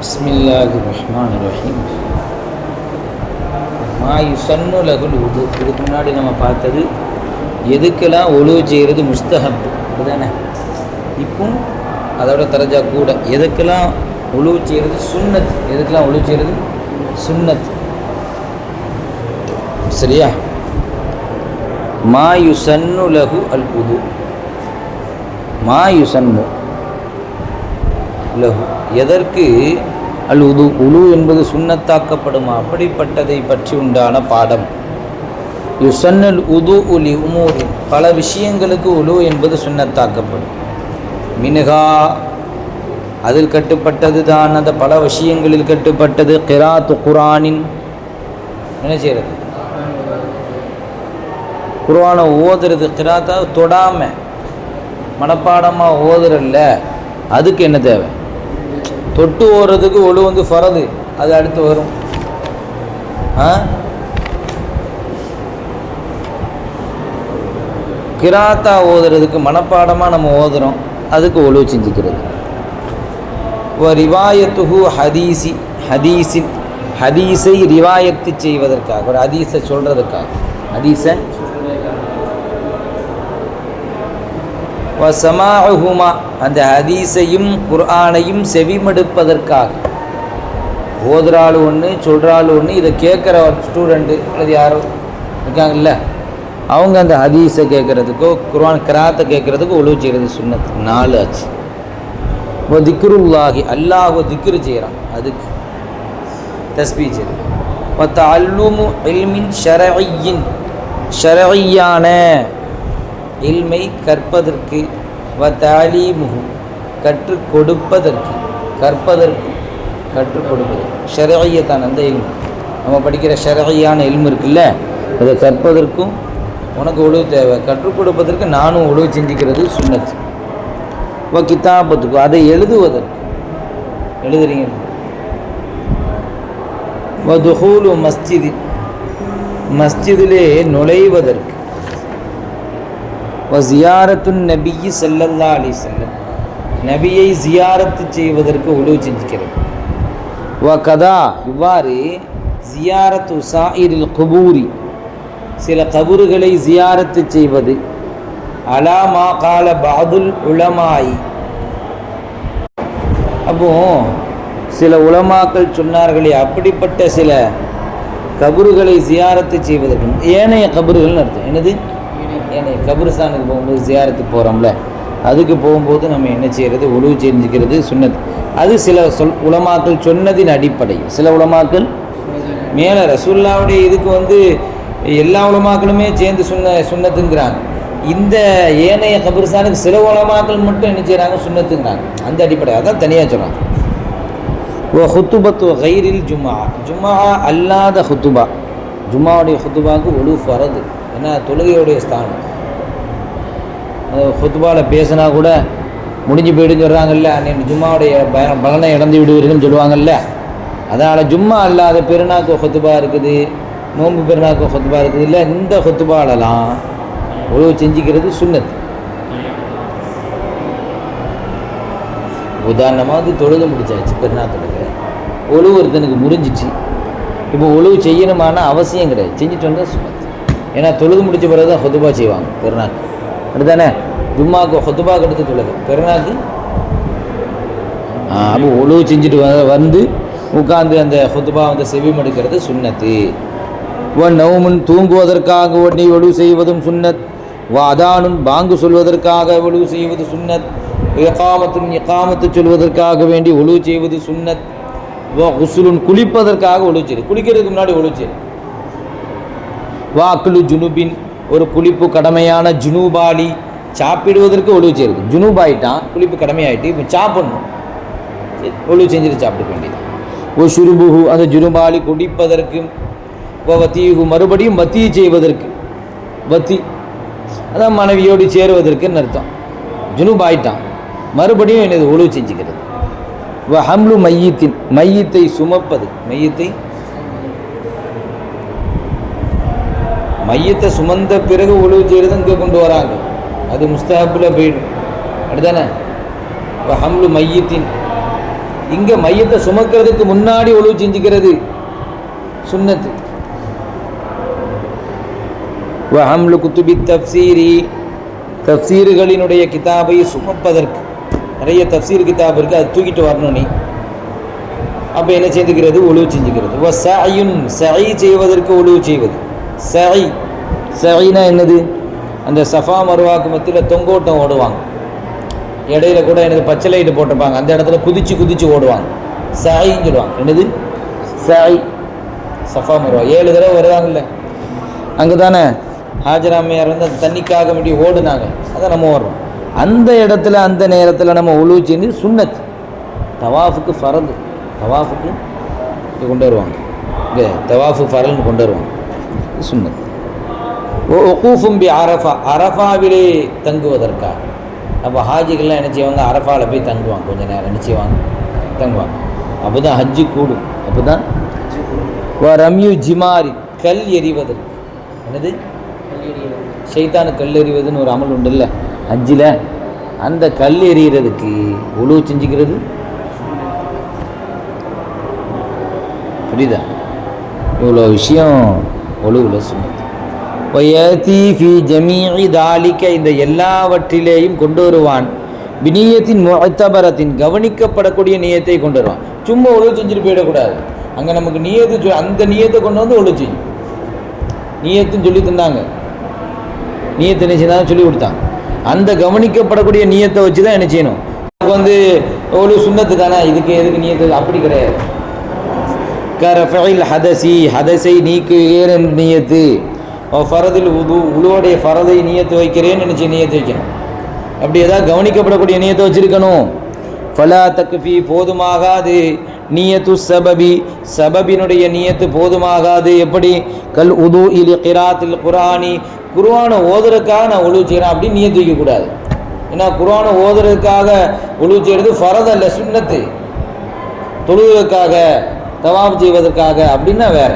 بسم الله الرحمن الرحيم மா யுசன்னு லகுல் உது இதுக்கு முன்னாடி நம்ம பார்த்தது எதுக்கெல்லாம் ஒழுவு செய்கிறது முஸ்தஹப் அப்படிதானே இப்போ அதோட தரஜா கூட எதுக்கெல்லாம் ஒழுவு செய்கிறது சுன்னத் எதுக்கெல்லாம் ஒழுவு செய்கிறது சுன்னத் சரியா மா யுசன்னு லகு அல் உது மா யுசன்னு லகு எதற்கு அல் உது உலு என்பது சுண்ணத்தாக்கப்படும்? அப்படிப்பட்டதை பற்றி உண்டான பாடம். யுசன்னல் உது உலி உமூரி. பல விஷயங்களுக்கு உலு என்பது சுண்ணத்தாக்கப்படும். மினுகா அதில் கட்டுப்பட்டது தான். அந்த பல விஷயங்களில் கட்டுப்பட்டது கிராத்து குரானின் என்ன செய்கிறது குரானை ஓதுறது கிராத்தா தொடாமல் மனப்பாடமாக ஓதுறல்ல. அதுக்கு என்ன தேவை? தொட்டு ஓடுறதுக்கு ஒழு வந்து ஃபரது அது அடுத்து வரும். ஆ? கிராத்தா ஓதுறதுக்கு மனப்பாடமாக நம்ம ஓதுறோம். அதுக்கு ஒழு செஞ்சுக்கிறது. இப்போ ரிவாயத்துஹு ஹதீசி ஹதீஸின் ஹதீஸை ரிவாயத்து செய்வதற்காக ஒரு ஹதீஸை சொல்கிறதுக்காக ஹதீஸை வசமாஹுமா அந்த ஹதீஸையும் குர்ஆனையும் செவிமடுப்பதற்காக. ஓதுறாள் ஒன்று சொல்கிறாள் ஒன்று இதை கேட்குற ஸ்டூடெண்ட்டு அல்லது யாரோ இருக்காங்கல்ல அவங்க அந்த ஹதீஸை கேட்குறதுக்கோ குர்ஆன் கிராத்தை கேட்குறதுக்கோ ஒழுவு செய்கிறது சுண்ணத்து நாலு ஆச்சு. இப்போ திக்ருல்லாஹி அல்லாஹ் திக்ரு செய்கிறான் அதுக்கு தஸ்பீ செய்கிறது மற்ற அல்லுமு எல்மின் ஷரவையின் ஷரஐயான இல்மை கற்பதற்கு வ தாலீமுகு கற்றுக் கொடுப்பதற்கு கற்பதற்கு கற்றுக் கொடுப்பது. ஷரஐயத்தான் அந்த இல்மு. நம்ம படிக்கிற ஷரஐயான இல்மு இருக்குல்ல அதை கற்பதற்கும் உனக்கு உழவு தேவை. கற்றுக் கொடுப்பதற்கு நானும் உழவு செஞ்சுக்கிறது சுண்ணத்து. வ கித்தாபத்துக்கும் அதை எழுதுவதற்கு. எழுதுறீங்க? வதுஹூலு மஸ்ஜிதி மஸ்ஜிதிலே நுழைவதற்கு. ஜியாரத்துன் நபியி செல்லல்லா அலி செல்லம் நபியை ஜியாரத்து செய்வதற்கு உழவு செஞ்சுக்கிறது வ கதா இவ்வாறு ஜியாரத்து சாயிரில் கபூரி சில கபூர்களை ஜியாரத்து செய்வது. அலாமா கால பாதுல் உளமாய் அப்போ சில உலமாக்கள் சொன்னார்களே அப்படிப்பட்ட சில கபறுகளை ஜியாரத்து செய்வதற்கு ஏனைய கபறுகள்னு அர்த்தம் என்னது? ஏனைய கபிரஸ்தானுக்கு போகும்போது ஜியாரத்துக்கு போகிறோம்ல அதுக்கு போகும்போது நம்ம என்ன செய்கிறது உழுவு செஞ்சுக்கிறது சுண்ணத் அது சில சொல் உலமாக்கள் சொன்னதின் அடிப்படை சில உலமாக்கள் மேலே ரசூல்லாவுடைய இதுக்கு வந்து எல்லா உலமாக்களுமே சேர்ந்து சுண்ண சுண்ணத்துங்கிறாங்க இந்த ஏனைய கபிரஸ்தானுக்கு சில உலமாக்கள் மட்டும் என்ன செய்கிறாங்க சுண்ணத்துங்கிறாங்க அந்த அடிப்படை அதான் தனியாக சொல்கிறாங்க ஓ ஹுத்துபத்து கைரில் ஜும்மா. ஜும்மா அல்லாத ஹுத்துபா. ஜும்மாவுடைய ஹுத்துபாவுக்கு ஒழு ஃபரது. ஏன்னா தொழுகையுடைய ஸ்தானம். ஹுத்துபாவில் பேசினா கூட முடிஞ்சு போயிடுன்னு சொல்கிறாங்கல்ல அன்னைக்கு ஜும்மாவுடைய ப பலனை இழந்து விடுவீர்கள்னு சொல்லுவாங்கல்ல அதனால் ஜும்மா அல்லாத பெருநாக்கு ஹொத்துபா இருக்குது நோன்பு பெருநாக்கு ஹொத்துபா இருக்குது இல்லை இந்த ஹொத்துபாலெல்லாம் உழவு செஞ்சுக்கிறது சுண்ணத்து. உதாரணமாக தொழுது முடிச்சாச்சு பெருநா தொழுகை ஒழுவு ஒருத்தனுக்கு முறிஞ்சிச்சு. இப்போ ஒழுவு செய்யணுமான அவசியம் கிடையாது. செஞ்சுட்டு வந்தால் சுண்ணத்து. ஏன்னா தொழுது முடிச்ச பிறகு தான் ஹொத்துபா செய்வாங்க பெருநாக்கு அப்படிதானே ஜும்மாவுக்கு ஹொத்துபா கெடுத்து தொழுது. பெருநாக்கு அப்போ ஒழுவு செஞ்சுட்டு வ வந்து உட்காந்து அந்த ஹொத்துபா வந்து செவிமடுக்கிறது சுண்ணத்து ஒன் நவுமுன் தூங்குவதற்காக உடனே ஒழுவு செய்வதும் சுண்ணத் வாதானும் பாங்கு சொல்வதற்காக ஒழுவு செய்வது சுண்ணத் இகாமத்தும் இகாமத்து சொல்வதற்காக வேண்டி ஒழுவு செய்வது சுண்ணத் உசுலுன் குளிப்பதற்காக ஒழுவு செய்யுது குளிக்கிறதுக்கு முன்னாடி ஒழுவு செய்யுது வாக்குலு ஜுனுபின் ஒரு குளிப்பு கடமையான ஜுனூபாலி சாப்பிடுவதற்கு ஒழுவு செய்யுது ஜுனூபாயிட்டான் குளிப்பு கடமையாயிட்டு இப்போ சாப்பிடணும். ஒழுவு செஞ்சுட்டு சாப்பிட வேண்டியது. ஓ சுருபுகு அந்த ஜுனுபாலி குடிப்பதற்கு வத்தீகு மறுபடியும் வத்தி செய்வதற்கு வத்தி அதான் மனைவியோடு சேருவதற்குன்னு அர்த்தம். ஜுனுபாயிட்டான் மறுபடியும் எனது ஒழுவு செஞ்சுக்கிறது? ஹம்லு மையத்தின் மையத்தை சுமப்பது மையத்தை மையத்தை சுமந்த பிறகு உழுவு செய்கிறது இங்கே கொண்டு வராங்க. அது முஸ்தஹப்பில் போயிடும். அப்படிதானே இப்போ ஹம்லு மையத்தின். இங்கே மையத்தை சுமக்கிறதுக்கு முன்னாடி ஒழுவு செஞ்சுக்கிறது சுண்ணத்து. வஹம்லு குத்துபி தப்சீரி. தப்சீர்களினுடைய கிதாபை சுமப்பதற்கு. நிறைய தப்சீர் கிதாப் இருக்குது அது தூக்கிட்டு வரணும் நீ. அப்போ என்ன செஞ்சுக்கிறது ஒழுவு செஞ்சுக்கிறது. வ சஐயுன் சஐ செய்வதற்கு ஒழுவு செய்வது. சரி. சஐனா என்னது? அந்த சஃபா மருவாக்கு மத்தியில் தொங்கோட்டம் ஓடுவாங்க. இடையில கூட எனக்கு பச்சை லைட்டு போட்டிருப்பாங்க. அந்த இடத்துல குதிச்சு குதிச்சு ஓடுவாங்க. சாயின்னு சொல்லுவாங்க. என்னது? சாய் சஃபா மருவா. ஏழு தடவை வருவாங்கல்ல அங்கே தானே ஹாஜராமையார் வந்து அந்த தண்ணிக்காக வேண்டி ஓடுனாங்க. அதை நம்ம ஓடுறோம். அந்த இடத்துல அந்த நேரத்தில் நம்ம உழுவு செஞ்சு சுண்ணத். தவாஃபுக்கு ஃபரது. தவாஃபுக்கு கொண்டு வருவாங்க. இங்கே தவாஃபு ஃபரல்னு கொண்டு வருவாங்க. சுண்ணத். ஒக்கூஃபும் பி அரஃபா. அரஃபாவிலே தங்குவதற்காக. அப்போ ஹாஜிகள்லாம் என்ன செய்வாங்க? அரஃபாவில் போய் தங்குவாங்க. கொஞ்ச நேரம் என்ன செய்வாங்க? தங்குவாங்க. அப்போ தான் ஹஜ்ஜு கூடும். அப்போ தான் ரம்யு ஜிமாரி கல் எறிவதற்கு. என்னது? ஷைத்தானு கல் எறிவதுன்னு ஒரு அமல் உண்டுல்ல? ஹஜ்ஜில். அந்த கல் எறிகிறதுக்கு உழுவு செஞ்சுக்கிறது? புரியுதா? இவ்வளோ விஷயம் ஒழுவில் சுமத்து வயதி ஃபி ஜமீஇ தாலிக்க இந்த எல்லாவற்றிலேயும் கொண்டு வருவான். விநியத்தின் முத்தபரத்தின் கவனிக்கப்படக்கூடிய நியத்தை கொண்டு வருவான். சும்மா ஒழுவு செஞ்சுட்டு போயிடக்கூடாது. அங்கே நமக்கு நியத்து அந்த நியத்தை கொண்டு வந்து ஒழுவு செய்யும். நியத்துன்னு சொல்லி தந்தாங்க. நியத்தை என்ன செய்யணும் சொல்லி கொடுத்தாங்க அந்த கவனிக்கப்படக்கூடிய நியத்தை வச்சு தான் என்ன செய்யணும்? நமக்கு வந்து ஒரு சுண்ணத்து தானே இதுக்கு எதுக்கு நியத்து? அப்படி கிடையாது. கரஃபைல் ஹதசி ஹதசை நீக்குகிறேன் என்ற நியத்து. ஃபரதில் உது உழுவோடைய ஃபரதை நியத்து வைக்கிறேன்னு நினச்சி நியத்து வைக்கணும். அப்படி ஏதாவது கவனிக்கப்படக்கூடிய நியத்தை வச்சிருக்கணும். ஃபலா தக்ஃபி போதுமாகாது. நியத்து சபபி சபபினுடைய நியத்து போதுமாகாது. எப்படி? கல் உது இல் கிராத்தில் குரானி. குருவானை ஓதுறதுக்காக நான் ஒழுவு செய்கிறேன் அப்படின்னு நியத்து வைக்கக்கூடாது. ஏன்னா குரானை ஓதுறதுக்காக ஒழுவு செய்கிறது ஃபரத் அல்ல சுன்னத்து தொழுவதற்காக. தவாப் செய்வதற்காக அப்படின்னா வேற.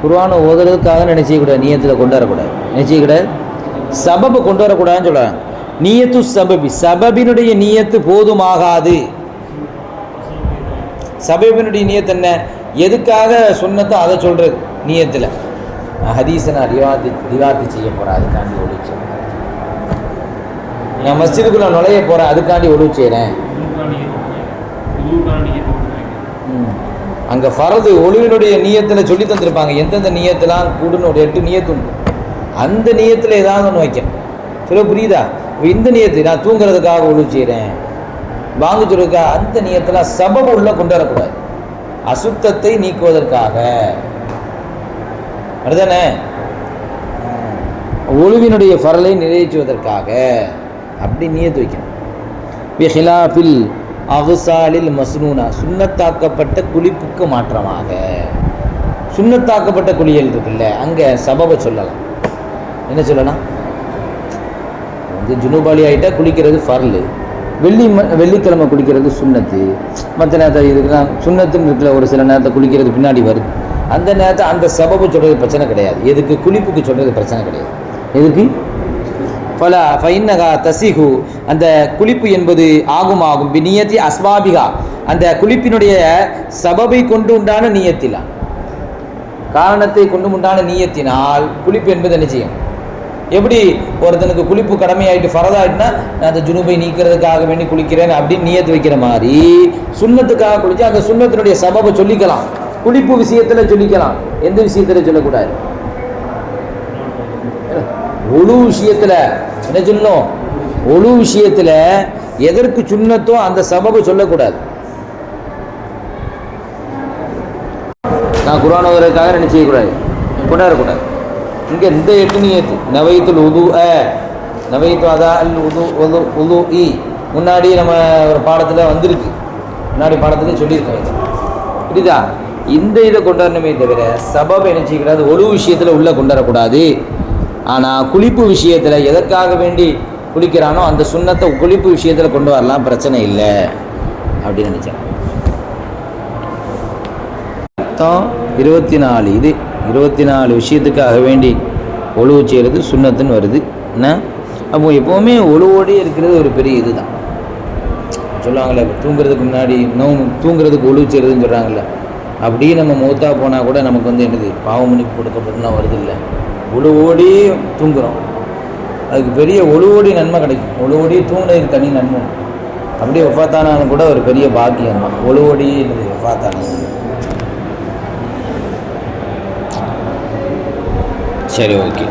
குர்ஆனை ஓதுறதுக்காக நினைச்சிக்கூடாது நியத்தில் கொண்டு வரக்கூடாது. நினைச்சிக்கூடாது சபப்பு கொண்டு வரக்கூடாதுன்னு சொல்கிறாங்க நீயத்து சபபி சபபினுடைய நியத்து போதுமாகாது. சபபினுடைய நியத்து என்ன? எதுக்காக சொன்னதோ அதை சொல்கிறது நீயத்தில். ஹதீஸை நான் ரிவாதி ரிவாத்தி செய்ய போகிறேன் அதுக்காண்டி ஒழிச்சு நான் மஸ்ஜிதுக்குள்ளே நுழைய போகிறேன் அதுக்காண்டி ஒழிவு செய்கிறேன் அங்கே ஃபரது ஒளிவினுடைய நீயத்தில் சொல்லி தந்திருப்பாங்க. எந்தெந்த நீயத்தெல்லாம் கூடுன்னு ஒரு எட்டு நீயத்து உண்டு. அந்த நீயத்தில் ஏதாவது ஒன்று வைக்கணும். சொல்ல புரியுதா? இந்த நியத்து நான் தூங்குறதுக்காக ஒழுவு செய்கிறேன் வாங்க அந்த நீயத்தில் சபபு உள்ளே கொண்டு வரக்கூடாது. அசுத்தத்தை நீக்குவதற்காக. அதுதானே ஒழுவினுடைய ஃபரலை நிறைவேற்றுவதற்காக அப்படி நீயத்து வைக்கணும். பிஹிலாஃபில் அகுசாலில் மஸ்னூனா சுண்ணத்தாக்கப்பட்ட குளிப்புக்கு மாற்றமாக. சுண்ணத்தாக்கப்பட்ட குளியல் இருக்குல்ல அங்கே சபவை சொல்லலாம். என்ன சொல்லலாம்? வந்து ஜுனூபாலி ஆகிட்டா குளிக்கிறது ஃபர்லு. வெள்ளி ம- வெள்ளிக்கிழமை குளிக்கிறது சுண்ணத்து. மற்ற நேரத்தில் இதுக்கெல்லாம் சுண்ணத்துன்னு இருக்கிற ஒரு சில நேரத்தை குளிக்கிறது பின்னாடி வருது. அந்த நேரத்தை அந்த சபபு சொல்கிறது பிரச்சனை கிடையாது. எதுக்கு? குளிப்புக்கு சொல்கிறது பிரச்சனை கிடையாது. எதுக்கு? பல ஃபைன்னகா தசிஹு அந்த குளிப்பு என்பது ஆகும் ஆகும் பிநியத்தி அஸ்வாபிகா அந்த குளிப்பினுடைய சபபை கொண்டு உண்டான நீயத்திலா. காரணத்தை கொண்டு உண்டான நீயத்தினால் குளிப்பு என்பது என்ன செய்யும்? எப்படி ஒருத்தனுக்கு குளிப்பு கடமையாயிட்டு ஃபரதாயிட்டுனா நான் அந்த ஜுனுபை நீக்கிறதுக்காக வேண்டி குளிக்கிறேன் அப்படின்னு நீயத்து வைக்கிற மாதிரி சுண்ணத்துக்காக குளிச்சு அந்த சுண்ணத்தினுடைய சபபை சொல்லிக்கலாம். குளிப்பு விஷயத்துல சொல்லிக்கலாம். எந்த விஷயத்துல சொல்லக்கூடாது? ஒழு விஷயத்துல என்ன சொல்லணும்? ஒழு விஷயத்துல எதற்கு சுண்ணத்தோ அந்த சபபு சொல்லக்கூடாது. நான் குரான் ஓதுறதுக்காக என்ன செய்யக்கூடாது? கொண்டாடக்கூடாது. இங்கே இந்த எட்டு நியத்து நவைத்துல் உது அ நவைத்து அதா அல் உது உது உது இ. முன்னாடி நம்ம ஒரு பாடத்தில் வந்திருக்கு. முன்னாடி பாடத்தில் சொல்லியிருக்கோம் இது புரியுதா? இந்த இதை கொண்டாடணுமே தவிர சபபை என்ன செய்யக்கூடாது? ஒரு விஷயத்தில் உள்ளே கொண்டாடக்கூடாது. ஆனால் குளிப்பு விஷயத்தில் எதற்காக வேண்டி குளிக்கிறானோ அந்த சுண்ணத்தை குளிப்பு விஷயத்தில் கொண்டு வரலாம் பிரச்சனை இல்லை. அப்படின்னு நினச்சேன் மொத்தம் இருபத்தி நாலு இது இருபத்தி நாலு விஷயத்துக்காக வேண்டி ஒழுவு செய்கிறது சுண்ணத்துன்னு வருது. என்ன? அப்போ எப்போவுமே ஒழுவோடே இருக்கிறது ஒரு பெரிய இதுதான். சொல்லுவாங்கள்ல தூங்குறதுக்கு முன்னாடி நோ தூங்குறதுக்கு ஒழுவு செய்கிறதுன்னு சொல்கிறாங்கல்ல அப்படியே நம்ம மூத்தா போனால் கூட நமக்கு வந்து என்னது பாவ கொடுக்கப்பட்டுலாம் வருது இல்லை. ஒழுவோடி தூங்குகிறோம் அதுக்கு பெரிய ஒழுவோடி நன்மை கிடைக்கும். ஒழுவோடி தூங்குனதுக்கு தனி நன்மை. அப்படியே ஒஃபாத்தானாலும் கூட ஒரு பெரிய பாக்கியம் தான். ஒழுவோடி என்னது ஒஃபாத்தானது சரி ஓகே.